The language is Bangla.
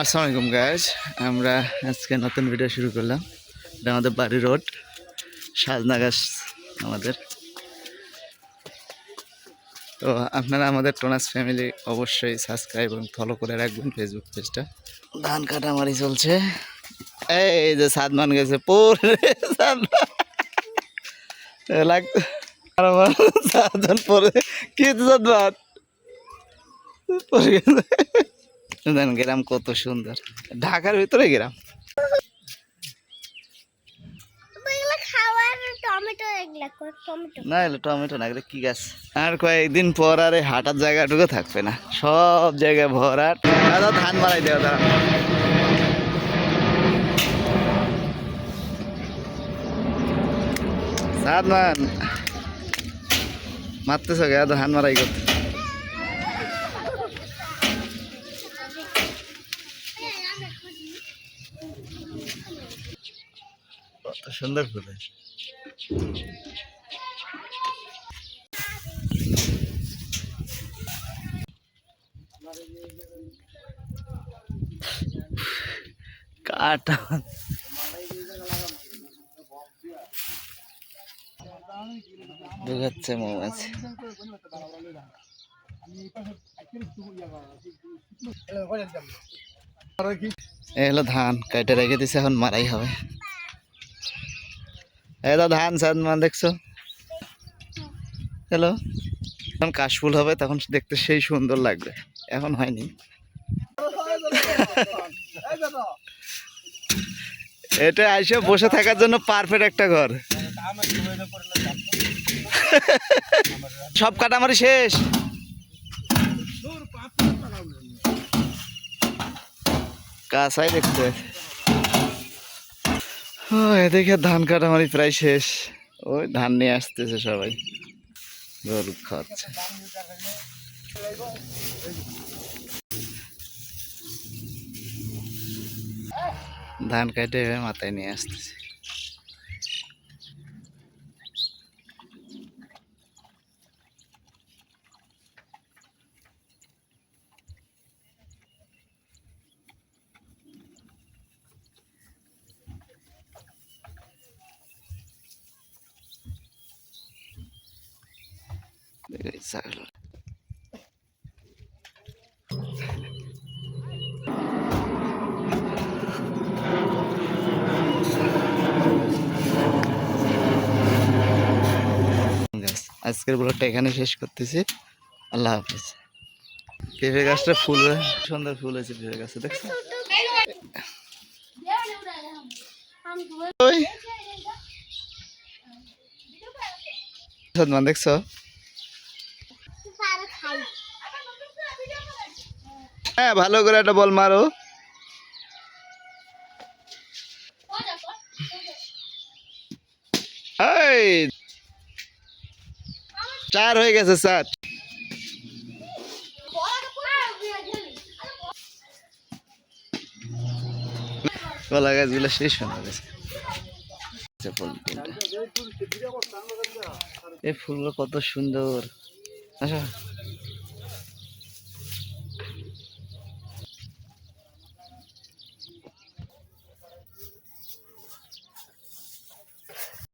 আসসালামু আলাইকুম গাইজ আমরা আজকে নতুন ভিডিও শুরু করলাম। এটা আমাদের বাড়ি রোড সাজনা গাছ আমাদের। তো আপনারা আমাদের টোনাস ফ্যামিলি অবশ্যই সাবস্ক্রাইব এবং ফলো করে রাখবেন ফেসবুক পেজটা ধান কাটামারি চলছে। এই যে সাদমান গেছে, পরে লাগতো। সাদমান পরে। কি সাদমান? পরে গেছে। গ্রাম কত সুন্দর। ঢাকার ভিতরে গ্রাম। টমেটো না এলো টমেটো না এগুলো কি গাছ? আর কয়েকদিন পর আর হাঁটার জায়গাটুকু থাকবে না। সব জায়গায় ভরাট। দাদা ধান মারাই দেওয়া দাঁড়া সাদমান মারতেছ গে ধান মারাই করতে। সুন্দর কাটা ঢুকাচ্ছে মৌমাছি। ধান কাইটে রেখে দিছে এখন মারাই হবে। তো ধান সাদ মান দেখছ? হ্যালো যখন কাশফুল হবে, তখন দেখতে সেই সুন্দর লাগবে। এখন হয়নি। এটা এসে বসে থাকার জন্য পারফেক্ট একটা ঘর। সব কাটামারি শেষ। কাঁচাই দেখতে। ও এদিকে ধান কাটামারি প্রায় শেষ। ওই ধান নিয়ে আসতেছে সবাই। গরু খাচ্ছে ধান কাটে মাথায় নিয়ে আসতেছে। আজকের ব্লগটা এখানে শেষ করতেছি। আল্লাহ হাফিজ। পেঁপে গাছটা ফুল সুন্দর ফুল হয়েছে পেঁপে গাছে, দেখছ? দেখছ? হ্যাঁ ভালো করে একটা বল মারো। চার হয়ে গেছে স্যার কলা গাছগুলো সেই সুন্দর গেছে। এই ফুলগুলো কত সুন্দর। আচ্ছা